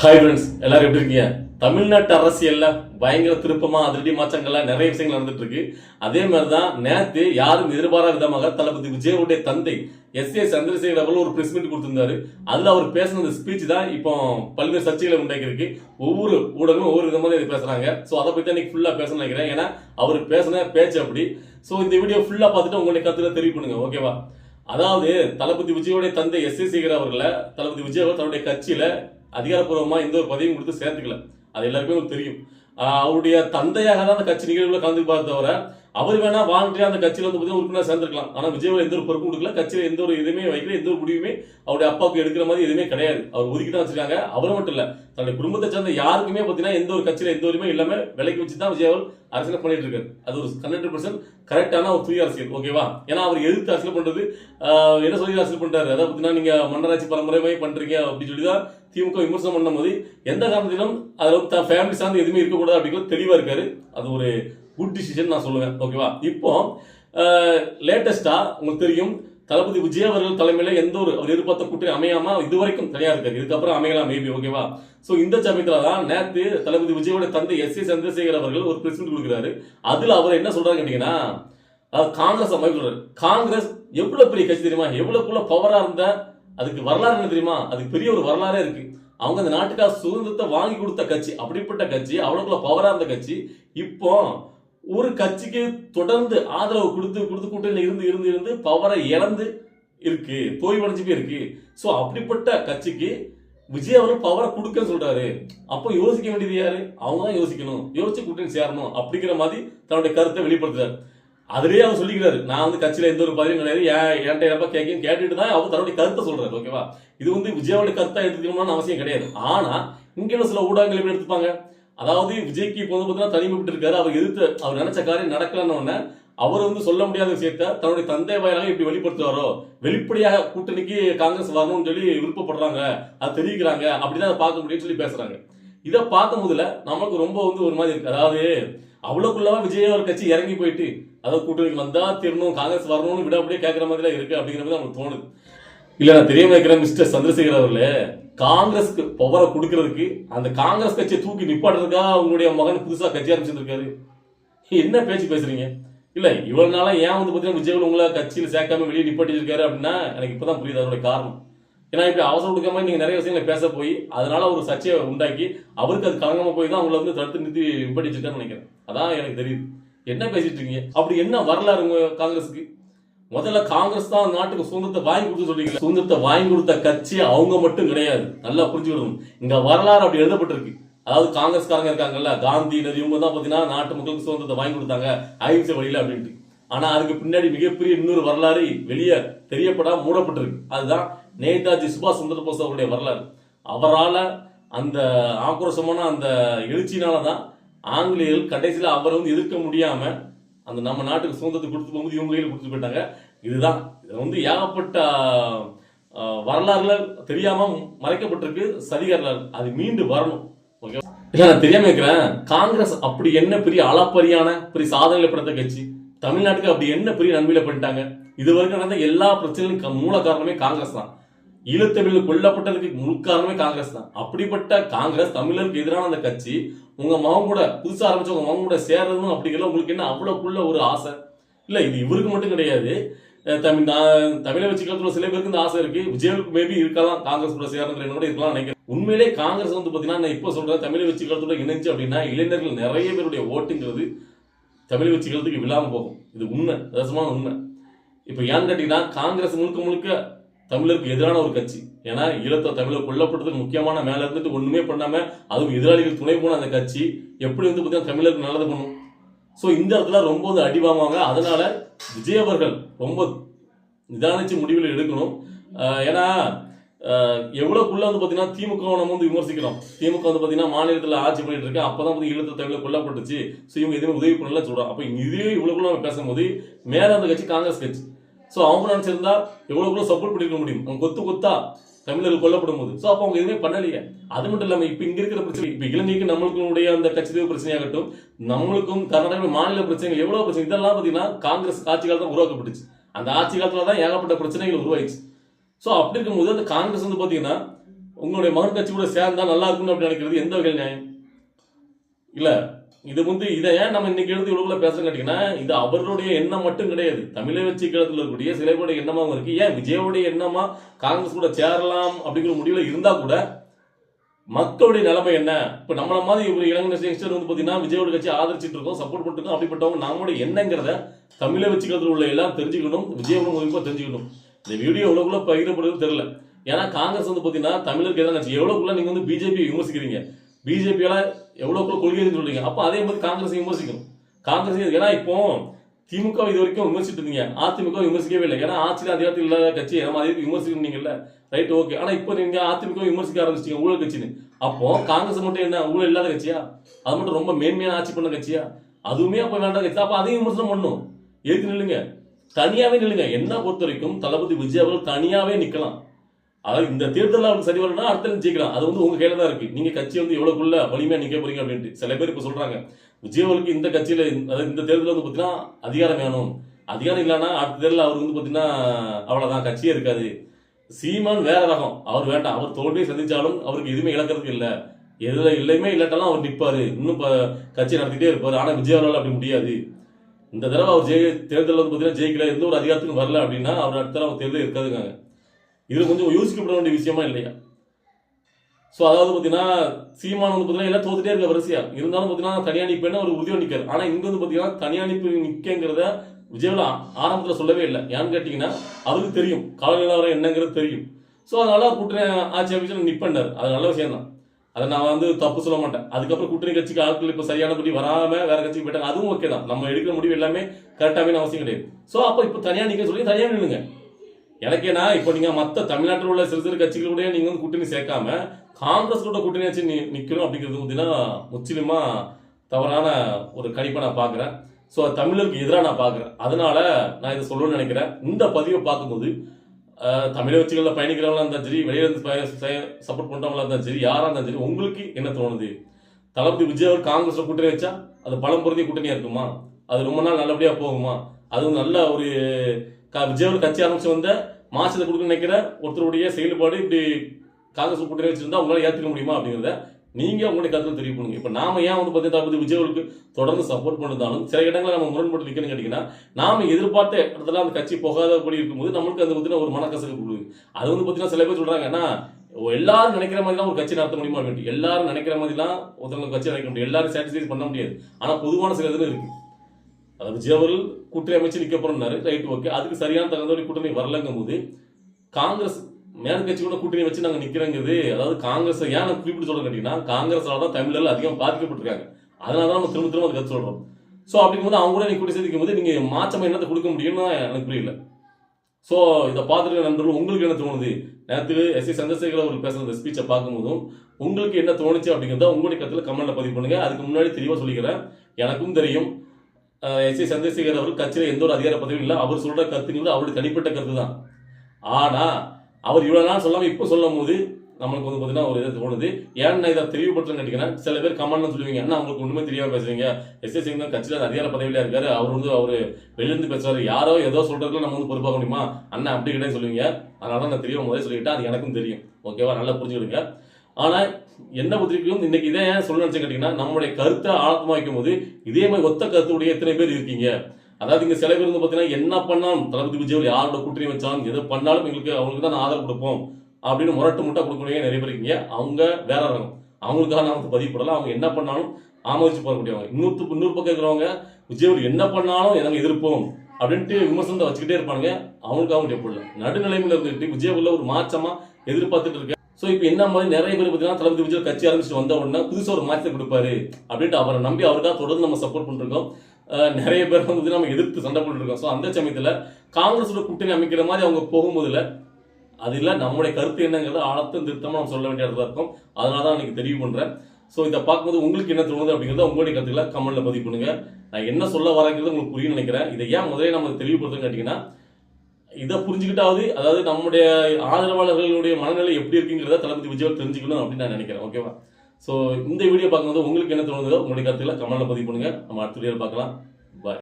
Hi friends எல்லாரும் எப்படி இருக்கீங்க? தமிழ்நாட்டு அரசியல்ல பயங்கர திருப்பமா அதிரடி மாற்றங்கள்லாம் நிறைய விஷயங்கள் நடந்துட்டு இருக்கு அதே மாதிரி தான் நேத்து யாரும் எதிர்பாராத விதமாக தளபதி விஜயனுடைய தந்தை எஸ் ஏ சந்திரசேகர் அவர்கள் ஒரு பிரஸ் மீட் கொடுத்திருந்தாரு. அதுல அவர் பேசின அந்த ஸ்பீச் தான் இப்போ பல்வேறு சர்ச்சைகளை உண்டாக்கியிருக்கு. ஒவ்வொரு ஊடகமும் ஒவ்வொரு விதமாக இதை பேசுறாங்க. ஸோ அதை பத்தி இன்னைக்கு ஃபுல்லா பேச நினைக்கிறேன். ஏன்னா அவர் பேசின பேச்சு அப்படி. ஸோ இந்த வீடியோ ஃபுல்லா பார்த்துட்டு உங்களுடைய கருத்துல தெரிவி பண்ணுங்க ஓகேவா அதாவது தளபதி விஜயோடைய தந்தை எஸ் ஏ சேகர் அவர்களை தளபதி விஜய் அவர் தன்னுடைய கட்சியில அதிகாரப்பூர்வமாக எந்த ஒரு பதவியும் கொடுத்து சேர்த்துக்கல. அது எல்லாருக்குமே தெரியும். அவருடைய தந்தையாக தான் அந்த கட்சி நிகழ்வுல கலந்து தவிர அவர் வேணா வாங்கிட்டு அந்த கட்சியில் வந்து பார்த்தீங்கன்னா உறுப்பினர் சேர்ந்திருக்கலாம். ஆனால் விஜய் எந்த ஒரு பொறுப்பும் கொடுக்கல. கட்சியில் எந்த ஒரு இதுவுமே வைக்கல எந்த ஒரு முடிவுமே அவருடைய அப்பாவுக்கு எடுக்கிற மாதிரி எதுவுமே கிடையாது. அவர் ஒதுக்கி தான் வச்சிருக்காங்க. அவர் மட்டும் இல்லை தன்னுடைய குடும்பத்தை சேர்ந்த யாருக்குமே பார்த்தீங்கன்னா எந்த ஒரு கட்சியில் எந்த ஒருமே இல்லாமல் விலைக்கு வச்சு தான் விஜய் அவர் அரசியல் பண்ணிட்டு இருக்காரு. அது ஒரு ஹண்ட்ரட் பர்சன்ட் கரெக்டான ஒரு தூய அரசியல் ஓகேவா ஏன்னா அவர் எதிர்த்து அரசியல் பண்ணுறது என்ன சொல்லி அரசியல் பண்ணுறாரு அதாவது பார்த்தீங்கன்னா நீங்க மன்னராட்சி பரம்பரையுமே பண்ணுறீங்க அப்படின்னு சொல்லி தான் திமுக விமர்சனம் பண்ணும்போது எந்த காரணத்திலும் அதில் தான் ஃபேமிலி சார்ந்து எதுவுமே இருக்கக்கூடாது அப்படிங்கிறது தெளிவாக இருக்காரு. அது ஒரு குட் டிசிஷன் நான் சொல்லுவேன். ஓகேவா இப்போ லேட்டஸ்ட்டாக உங்களுக்கு தெரியும் தளபதி விஜய் அவர்கள் தலைமையில் எந்த ஒரு அவர் எதிர்பார்த்த கூட்டணி அமையாம இதுவரைக்கும் தனியாக இருக்காரு. இதுக்கப்புறம் அமையலாம் மேபி ஓகேவா ஸோ இந்த சமயத்தில் தான் நேற்று தளபதி விஜயோட தந்தை எஸ் ஏ சந்திரசேகர் அவர்கள் ஒரு பிரஸ் கொடுக்குறாரு. அதில் அவர் என்ன சொல்றாரு கேட்டீங்கன்னா காங்கிரஸ் அமைப்பு சொல்றாரு. காங்கிரஸ் எவ்வளோ பெரிய கட்சி தெரியுமா? எவ்வளவுக்குள்ள பவராக இருந்த அதுக்கு வரலாறு என்ன தெரியுமா? அதுக்கு பெரிய ஒரு வரலாறே இருக்கு. அவங்க அந்த நாட்டுக்காக சுதந்திரத்தை வாங்கி கொடுத்த கட்சி அப்படிப்பட்ட கட்சி அவ்வளோக்குள்ள பவராக இருந்த கட்சி. இப்போ ஒரு கட்சிக்கு தொடர்ந்து ஆதரவு கொடுத்து கொடுத்து கூட்டணியில் இருந்து இருந்து இருந்து பவரை இழந்து இருக்கு தோய்வடைஞ்சு போய் இருக்கு ஸோ அப்படிப்பட்ட கட்சிக்கு விஜய் அவர் பவரை கொடுக்க சொல்றாரு. அப்போ யோசிக்க வேண்டியது யாரு? அவங்க தான் யோசிக்கணும். யோசிச்சு கூட்டணி சேரணும் அப்படிங்கிற மாதிரி தன்னுடைய கருத்தை வெளிப்படுத்துறாரு. அதுலேயே அவர் சொல்லிக்கிறாரு நான் வந்து கட்சியில எந்த ஒரு பதவியும் கிடையாது. ஏன் என்கிட்ட யாரப்பா கேட்கும் கேட்டுட்டு தான் அவர் தன்னுடைய கருத்தை சொல்றாரு ஓகேவா இது வந்து விஜயாவோட கருத்தா எடுத்துக்கணும்னு அவசியம் கிடையாது. ஆனா இங்கே சில ஊடகங்கள் எப்படி எடுத்துப்பாங்க? அதாவது விஜய்க்கு இப்போ வந்து பார்த்தீங்கன்னா தனிமைப்பட்டு இருக்காரு அவர் எதிர்த்து அவர் நினைச்ச காரியம் நடக்கலன்னு அவர் வந்து சொல்ல முடியாத விஷயத்த தன்னுடைய தந்தை வாயிலாக இப்படி வெளிப்படுத்துவாரோ? வெளிப்படையாக கூட்டணிக்கு காங்கிரஸ் வரணும்னு சொல்லி விருப்பப்படுறாங்க. அது தெரிவிக்கிறாங்க. அப்படிதான் அதை பார்க்க முடியும்னு சொல்லி பேசுறாங்க. இதை பார்க்கும் போதுல நமக்கு ரொம்ப வந்து ஒரு மாதிரி இருக்கு. அதாவது அவ்வளவுக்குள்ளவா விஜய் ஒரு கட்சி இறங்கி போயிட்டு அதாவது கூட்டணிக்கு வந்தா திரும்பவும் காங்கிரஸ் வரணும்னு விட அப்படியே கேட்கற மாதிரி தான் இருக்கு அப்படிங்கிற மாதிரி நமக்கு தோணுது. இல்ல நான் தெரியாம வைக்கிறேன் மிஸ்டர் சந்திரசேகர் அவர்களே. காங்கிரஸ்க்கு பவரை கொடுக்கறதுக்கு அந்த காங்கிரஸ் கட்சியை தூக்கி நிப்பாட்டுறதுக்காக உங்களுடைய மகன் புதுசா கட்சி ஆரம்பிச்சிருக்காரு. என்ன பேச்சு பேசுறீங்க? இல்ல இவ்வளவு நாளா ஏன் வந்து பாத்தீங்கன்னா விஜய் உங்களை கட்சியில சேர்க்காம வெளியே நிப்பாட்டி இருக்காரு அப்படின்னா எனக்கு இப்பதான் புரியுது அதனுடைய காரணம். ஏன்னா இப்படி அவசரம் கொடுக்காம நீங்க நிறைய விஷயங்களை பேச போய் அதனால ஒரு சர்ச்சையை உண்டாக்கி அவருக்கு அது கலங்காம போய் தான் அவங்கள வந்து தடுத்து நிறுத்தி நிப்பாட்டி வச்சிருக்காருன்னு நினைக்கிறேன். அதான் எனக்கு தெரியுது. என்ன பேசிட்டு இருக்கீங்க? அப்படி என்ன வரலாறு காங்கிரஸுக்கு? முதல்ல காங்கிரஸ் தான் நாட்டுக்கு சுதந்திரத்தை வாங்கி கொடுத்து சொல்றீங்க சுதந்திரத்தை வாங்கி கொடுத்த கட்சி அவங்க மட்டும் கிடையாது. நல்லா புரிஞ்சுக்கணும். இங்க வரலாறு அப்படி எழுதப்பட்டிருக்கு. அதாவது காங்கிரஸ்காரங்க இருக்காங்கல்ல காந்தி நதி இவங்க தான் பாத்தீங்கன்னா நாட்டு மக்களுக்கு சுதந்திரத்தை வாங்கி கொடுத்தாங்க அஹிம்சை வழியில அப்படின்ட்டு. ஆனா அதுக்கு பின்னாடி மிகப்பெரிய இன்னொரு வரலாறு வெளியே தெரியப்படாம மூடப்பட்டிருக்கு. அதுதான் நேதாஜி சுபாஷ் சந்திர போஸ் அவருடைய வரலாறு. அவரால அந்த ஆக்ரோஷமான அந்த எழுச்சினால தான் ஆங்கிலேயர்கள் கடைசியில அவரை வந்து எதிர்க்க முடியாம அந்த நம்ம நாட்டுக்கு சுதந்திரத்தை கொடுத்து போகும்போது இவங்க கையில் கொடுத்து போயிட்டாங்க. இதுதான். இதில் வந்து ஏகப்பட்ட வரலாறுல தெரியாம மறைக்கப்பட்டிருக்கு. சதிகாரலாறு அது மீண்டு வரணும். ஓகே இல்லை நான் தெரியாம இருக்கிறேன் காங்கிரஸ் அப்படி என்ன பெரிய அளப்பரியான பெரிய சாதனையில படுத்த கட்சி? தமிழ்நாட்டுக்கு அப்படி என்ன பெரிய நன்மையில பண்ணிட்டாங்க? இது வரைக்கும் நடந்த எல்லா பிரச்சனையும் க- மூல காரணமே காங்கிரஸ் தான். ஈழத்தமிழ் கொல்லப்பட்டதுக்கு முழு காரணமே காங்கிரஸ் தான். அப்படிப்பட்ட காங்கிரஸ் தமிழருக்கு எதிரான அந்த கட்சி உங்க மகன் கூட புதுசா ஆரம்பிச்சு உங்க மகன் கூட சேரணும் அப்படிங்கிற உங்களுக்கு என்ன அவ்வளவுக்குள்ள ஒரு ஆசை? இல்ல இது இவருக்கு மட்டும் கிடையாது. தமிழ் நான் தமிழை சில பேருக்கு இந்த ஆசை இருக்கு. விஜயனுக்கு மேபி இருக்கலாம். காங்கிரஸ் கூட சேரணுங்கிற கூட இருக்கலாம் நினைக்கிறேன். உண்மையிலே காங்கிரஸ் வந்து பாத்தீங்கன்னா நான் இப்போ சொல்றேன் தமிழை வச்சுக்கிறதோட இணைஞ்சு அப்படின்னா இளைஞர்கள் நிறைய பேருடைய ஓட்டுங்கிறது தமிழ் வச்சுக்கிறதுக்கு விழாம போகும். இது உண்மை ரசமான உண்மை. இப்போ ஏன்னு கேட்டீங்கன்னா காங்கிரஸ் முழுக்க முழுக்க தமிழருக்கு எதிரான ஒரு கட்சி. ஏன்னா ஈழத்தை தமிழர் கொல்லப்பட்டதுக்கு முக்கியமான மேல இருந்துட்டு ஒண்ணுமே பண்ணாம அதுவும் எதிராளிகள் துணை போன அந்த கட்சி எப்படி வந்து பார்த்தீங்கன்னா தமிழருக்கு நல்லது பண்ணும். ஸோ இந்த இடத்துல ரொம்ப வந்து அடிவாங்க அதனால விஜய் அவர்கள் ரொம்ப நிதானிச்சு முடிவில் எடுக்கணும். ஏன்னா ஆஹ் எவ்வளவுக்குள்ள வந்து பார்த்தீங்கன்னா திமுக நம்ம வந்து விமர்சிக்கிறோம் திமுக வந்து பார்த்தீங்கன்னா மாநிலத்தில் ஆட்சி பண்ணிட்டு இருக்கு. அப்பதான் வந்து ஈழத்த தமிழர் கொல்லப்பட்டுச்சு. ஸோ இவங்க எதுவுமே உதவி பண்ணல சொல்றோம் அப்போ இதே இவ்வளவுக்குள்ள நம்ம பேசும்போது மேல அந்த கட்சி காங்கிரஸ் கட்சி. ஸோ அவங்க எவ்வளோ கூட சப்போர்ட் பண்ணிருக்க முடியும். அவங்க கொத்து கொத்தா தமிழர்கள் கொல்லப்படும் போது ஸோ அப்போ அவங்க எதுவுமே பண்ணலையே. அது மட்டும் இல்லாமல் இப்போ இங்கே இருக்கிற பிரச்சனை இப்போ இலங்கைக்கு நம்மளுக்குடைய அந்த கட்சி பிரச்சனையாகட்டும் நம்மளுக்கும் கர்நாடக மாநில பிரச்சனைகள் எவ்வளோ பிரச்சனை இதெல்லாம் பார்த்தீங்கன்னா காங்கிரஸ் ஆட்சி காலத்தில் உருவாக்கப்பட்டுச்சு. அந்த ஆட்சி காலத்தில் தான் ஏகப்பட்ட பிரச்சனைகள் உருவாயிடுச்சு. ஸோ அப்படி இருக்கும்போது அந்த காங்கிரஸ் வந்து பார்த்தீங்கன்னா உங்களுடைய மகன் கட்சி கூட சேர்ந்தா நல்லா இருக்கும்னு அப்படி நினைக்கிறது எந்த வகையில் நியாயம்? இல்லை இது வந்து இதை ஏன் நம்ம இன்னைக்கு எழுதி உலகில் பேசுறோம் கேட்டீங்கன்னா இது அவர்களுடைய எண்ணம் மட்டும் கிடையாது. தமிழை வச்சு கிழத்துல இருக்கக்கூடிய சில எண்ணமாகவும் இருக்கு. ஏன் விஜயோடைய எண்ணமா காங்கிரஸ் கூட சேரலாம் அப்படிங்கிற முடிவில் இருந்தா கூட மக்களுடைய நிலைமை என்ன? இப்போ நம்மள மாதிரி ஒரு இளைஞர் யங்ஸ்டர் வந்து பார்த்தீங்கன்னா விஜயோட கட்சி ஆதரிச்சிட்டு இருக்கோம் சப்போர்ட் பண்ணிருக்கோம் அப்படிப்பட்டவங்க நம்மளுடைய என்னங்கிறத தமிழை வச்சுக்கிறதுல உள்ள எல்லாம் தெரிஞ்சுக்கணும் விஜயோட குறிப்பா தெரிஞ்சுக்கணும். இந்த வீடியோ எவ்வளோக்குள்ள பகிரப்படுறது தெரியல. ஏன்னா காங்கிரஸ் வந்து பார்த்தீங்கன்னா தமிழருக்கு எதாவது எவ்வளோக்குள்ள நீங்கள் வந்து பிஜேபி விமர்சிக்கிறீங்க? பிஜேபியால எவ்வளவுக்குள்ள கொள்கைன்னு சொல்றீங்க. அப்போ அதே மாதிரி காங்கிரஸ் விமர்சிக்கணும். காங்கிரஸ் ஏன்னா இப்போ திமுக இது வரைக்கும் விமர்சிட்டு இருந்தீங்க. அதிமுக விமர்சிக்கவே இல்லை. ஏன்னா ஆட்சியில் அதிகாரத்தில் இல்லாத கட்சி நம்ம அதே விமர்சிக்கிறீங்கல்ல ரைட் ஓகே ஆனால் இப்போ நீங்கள் அதிமுக விமர்சிக்க ஆரம்பிச்சிட்டீங்க ஊழல் கட்சின்னு. அப்போ காங்கிரஸ் மட்டும் என்ன? ஊழல் இல்லாத கட்சியா? அது மட்டும் ரொம்ப மேன்மையான ஆட்சி பண்ண கட்சியா? அதுவுமே அப்போ வேண்டாம். கட்சி அப்போ அதையும் விமர்சனம் பண்ணும் எதுக்கு நில்லுங்க? தனியாகவே நில்லுங்க. என்ன பொறுத்த வரைக்கும் தளபதி விஜய் அவர்கள் தனியாகவே நிற்கலாம் அதாவது இந்த தேர்தலில் அவர் சரி வரலன்னா அடுத்த ஜெயிக்கலாம். அது வந்து உங்க கையில தான் இருக்கு. நீங்க கட்சி வந்து எவ்வளவுக்குள்ள வலிமையா நிக்க போறீங்க அப்படின்ட்டு. சில பேர் இப்ப சொல்றாங்க. விஜய் இந்த கட்சியில அதாவது இந்த தேர்தலில் வந்து பாத்தீங்கன்னா அதிகாரம் வேணும். அதிகாரம் இல்லைன்னா அடுத்த தேர்தலில் அவர் வந்து பாத்தீங்கன்னா அவ்வளவுதான். கட்சியே இருக்காது. சீமான் வேற ரகம். அவர் வேண்டாம். அவர் தோல்வியை சந்திச்சாலும் அவருக்கு எதுவுமே இழக்கிறதுக்கு இல்லை. எதுல இல்லையுமே இல்லாட்டாலும் அவர் நிற்பாரு இன்னும் கட்சி நடத்திட்டே இருப்பாரு. ஆனா விஜயவரால் அப்படி முடியாது. இந்த தடவை அவர் ஜெய தேர்தலில் வந்து பாத்தீங்கன்னா ஜெயிக்கல. எந்த ஒரு அதிகாரத்துக்கும் வரல அப்படின்னா அவர் அடுத்த தடவை தேர்தல் இருக்காதுங்க. இது கொஞ்சம் யோசிக்கப்பட வேண்டிய விஷயமா இல்லையா? ஸோ அதாவது பார்த்தீங்கன்னா சீமான் வந்து பார்த்தீங்கன்னா எல்லாம் தோத்துட்டே இருக்க வரிசையா. இருந்தாலும் பார்த்தீங்கன்னா தனியாக நிற்பேன்னு ஒரு உறுதியாக நிற்காரு ஆனால் இங்கே வந்து பார்த்தீங்கன்னா தனியாக நிற்பு நிற்கங்கிறத விஜயோட ஆரம்பத்தில் சொல்லவே இல்லை. ஏன்னு கேட்டிங்கன்னா அவருக்கு தெரியும். காலநிலை வர என்னங்கிறது தெரியும். ஸோ அதனால கூட்டணி ஆட்சி அமைச்சர் நிற்பண்டார் அது நல்ல விஷயம் தான் அதை நான் வந்து தப்பு சொல்ல மாட்டேன். அதுக்கப்புறம் கூட்டணி கட்சிக்கு ஆட்கள் இப்போ சரியானபடி வராமல் வேற கட்சிக்கு போயிட்டாங்க. அதுவும் ஓகே தான். நம்ம எடுக்கிற முடிவு எல்லாமே கரெக்டாகவே அவசியம் கிடையாது. ஸோ அப்போ இப்போ தனியாக நிற்க சொல்லி தனியாக நில்லுங்க. எனக்கேனா இப்போ நீங்கள் மற்ற தமிழ்நாட்டில் உள்ள சிறு சிறு கட்சிகளுடைய நீங்கள் வந்து கூட்டணி சேர்க்காம காங்கிரஸோட கூட்டணி வச்சு நி- நிற்கணும் அப்படிங்கிறது பார்த்தீங்கன்னா முற்றிலுமாக தவறான ஒரு கணிப்பை நான் பார்க்குறேன். ஸோ தமிழருக்கு எதிராக நான் பார்க்குறேன். அதனால நான் இதை சொல்லணும்னு நினைக்கிறேன். இந்த பதிவை பார்க்கும்போது தமிழக கட்சிகளில் பயணிக்கிறவங்களா இருந்தாலும் சரி வெளியில இருந்து சப்போர்ட் பண்ணுறவங்களா இருந்தாலும் சரி யாராக இருந்தாலும் சரி உங்களுக்கு என்ன தோணுது? தளபதி விஜய் அவர் காங்கிரஸ்ல கூட்டணி வச்சா அது பலம் பொருந்திய கூட்டணியாக இருக்குமா? அது ரொம்ப நாள் நல்லபடியாக போகுமா? அது நல்ல ஒரு க- கட்சி ஆரம்பிச்சு வந்த மாசத்தை கொடுக்க நினைக்கிற ஒருத்தருடைய செயல்பாடு இப்படி காங்கிரஸ் கூட்டணி வச்சிருந்தா உங்களால் ஏற்றுக்க முடியுமா அப்படிங்கிறத நீங்க உங்களுடைய கருத்தில் தெரிவு பண்ணுங்க நாம ஏன் வந்து பார்த்தீங்கன்னா தளபதி விஜய் தொடர்ந்து சப்போர்ட் பண்ணிருந்தாலும் சில இடங்களில் நம்ம முரண்பட்டு நிற்கணும்னு கேட்டீங்கன்னா நாம எதிர்பார்த்த இடத்துல அந்த கட்சி போகாதபடி இருக்கும்போது நம்மளுக்கு அது பார்த்தீங்கன்னா ஒரு மனக்கசப்பு கொடுக்குது. அது வந்து பார்த்தீங்கன்னா சில பேர் சொல்றாங்க அண்ணா எல்லாரும் நினைக்கிற மாதிரி தான் ஒரு கட்சி நடத்த முடியுமா? அப்படின்ட்டு. எல்லாரும் நினைக்கிற மாதிரி தான் ஒருத்தவங்க கட்சி நினைக்க முடியும் எல்லாரும் சாட்டிஸ்ஃபை பண்ண முடியாது. ஆனால் பொதுவான சில இதுல இருக்கு. அதாவது விஜய் அவர்கள் கூட்டணி அமைச்சு நிற்க போறாரு ரைட் ஓகே. அதுக்கு சரியான தகுந்த கூட்டணி வரலங்கும் போது காங்கிரஸ் மேல் கட்சி கூட கூட்டணி வச்சு நாங்க நிக்கிறோங்கிறது அதாவது காங்கிரஸ் ஏன் நான் குறிப்பிட்டு சொல்றேன் கேட்டீங்கன்னா காங்கிரஸால தான் தமிழர்கள் அதிகம் பாதிக்கப்பட்டிருக்காங்க. அதனால தான் நம்ம திரும்ப திரும்ப அதை கற்று சொல்றோம். ஸோ அப்படிங்கும்போது அவங்க கூட நீ கூட்டி சேர்த்துக்கும் போது நீங்க மாற்றமாக என்னத்தை கொடுக்க முடியும்னு எனக்கு புரியல. ஸோ இதை பார்த்துட்டு நண்பர்கள் உங்களுக்கு என்ன தோணுது? நேரத்தில் எஸ் சி சந்திரசேகர் அவர்கள் பேசுற ஸ்பீச்சை பார்க்கும்போதும் உங்களுக்கு என்ன தோணுச்சு அப்படிங்கிறத உங்களுடைய கருத்துல கமெண்ட்ல பதிவு பண்ணுங்க. அதுக்கு முன்னாடி தெளிவாக சொல்லிக்கிறேன். எனக்கும் தெரியும். எஸ் சி சந்திரசேகர் அவர் கட்சியில் எந்த ஒரு அதிகார பதவியும் இல்லை. அவர் சொல்கிற கருத்துங்கிறது அவருடைய தனிப்பட்ட கருத்து தான். ஆனால் அவர் இவ்வளோ நாள் சொல்லாமல் இப்போ சொல்லும் போது நம்மளுக்கு வந்து பார்த்தீங்கன்னா ஒரு இது தோணுது. ஏன்னா இதை தெளிவுபடுத்துறேன்னு கேட்டீங்கன்னா சில பேர் கமெண்ட்ல சொல்லுவீங்க என்ன உங்களுக்கு ஒன்றுமே தெரியாமல் பேசுறீங்க. எஸ் எஸ் சிங் கட்சியில் அதிகார பதவியில் இருக்காரு. அவர் வந்து அவர் வெளியிருந்து பேசுறாரு. யாரோ ஏதோ சொல்றதுல நம்ம வந்து பொறுப்பாக முடியுமா? அண்ணன் அப்படி கிடையாது சொல்லுவீங்க. அதனால நான் தெரியும் முதல்ல சொல்லிட்டேன் அது எனக்கும் தெரியும். ஓகேவா? நல்லா புரிஞ்சுக்கிடுங்க. ஆனால் என்ன பத்திரிக்கையும் இன்னைக்கு இதை ஏன் சொல்ல நினைச்சு கேட்டீங்கன்னா நம்மளுடைய கருத்தை ஆழமா வைக்கும் போது இதே மாதிரி ஒத்த கருத்துடைய எத்தனை பேர் இருக்கீங்க? அதாவது இங்க சில பேர் வந்து பாத்தீங்கன்னா என்ன பண்ணாலும் தளபதி விஜய் யாரோட கூட்டணி வச்சாலும் எது பண்ணாலும் எங்களுக்கு அவங்களுக்கு தான் ஆதரவு கொடுப்போம் அப்படின்னு முரட்டு முட்டை கொடுக்கக்கூடிய நிறைய பேர் இருக்கீங்க. அவங்க வேற ரகம். அவங்களுக்காக நான் வந்து அவங்க என்ன பண்ணாலும் ஆமோதிச்சு போகக்கூடியவங்க. இன்னொரு இன்னொரு பக்கம் இருக்கிறவங்க விஜய் என்ன பண்ணாலும் எனக்கு எதிர்ப்போம் அப்படின்ட்டு விமர்சனத்தை வச்சுக்கிட்டே இருப்பாங்க அவங்களுக்கு அவங்க எப்படி நடுநிலைமையில் இருந்துட்டு விஜய் உள்ள ஒரு மாற்றமா எதிர்பார்த்துட்டு இருக்க ஸோ இப்போ என்ன மாதிரி நிறைய பேர் பார்த்தீங்கன்னா தளபதி விஜய் கட்சி ஆரம்பிச்சுட்டு வந்த உடனே புதுசாக ஒரு மாற்றத்தை கொடுப்பாரு அப்படின்ட்டு அவரை நம்பி அவருக்காக தொடர்ந்து நம்ம சப்போர்ட் பண்ணிருக்கோம். நிறைய பேர் வந்து நம்ம எதிர்த்து சண்டை போட்டுருக்கோம். ஸோ அந்த சமயத்தில் காங்கிரஸோட கூட்டணி அமைக்கிற மாதிரி அவங்க போகும்போதுல அது இல்லை நம்முடைய கருத்து என்னங்கிறது ஆழத்தும் திருத்தமாக நம்ம சொல்ல வேண்டிய இடத்துல இருக்கும். அதனால தான் எனக்கு தெரிவு பண்ணுறேன் ஸோ இதை பார்க்கும்போது உங்களுக்கு என்ன தோணுது அப்படிங்கிறத உங்களுடைய கருத்துக்களை கமெண்ட்டில் பதிவு பண்ணுங்க. நான் என்ன சொல்ல வரங்கிறது உங்களுக்கு புரியும் நினைக்கிறேன். இதை ஏன் முதலே நம்ம தெளிவுபடுத்துன்னு கேட்டிங்கன்னா இதை புரிஞ்சுக்கிட்டாவது அதாவது நம்முடைய ஆதரவாளர்களுடைய மனநிலை எப்படி இருக்குங்கிறத தளபதி விஜய் தெரிஞ்சுக்கணும் அப்படின்னு நான் நினைக்கிறேன் ஓகேவா ஸோ இந்த வீடியோ பார்க்கும்போது உங்களுக்கு என்ன தோணுதோ உங்களுடைய கருத்துக்களை கமெண்ட்டில் பதிவு பண்ணுங்க. நம்ம அடுத்த வீடியோ பார்க்கலாம்.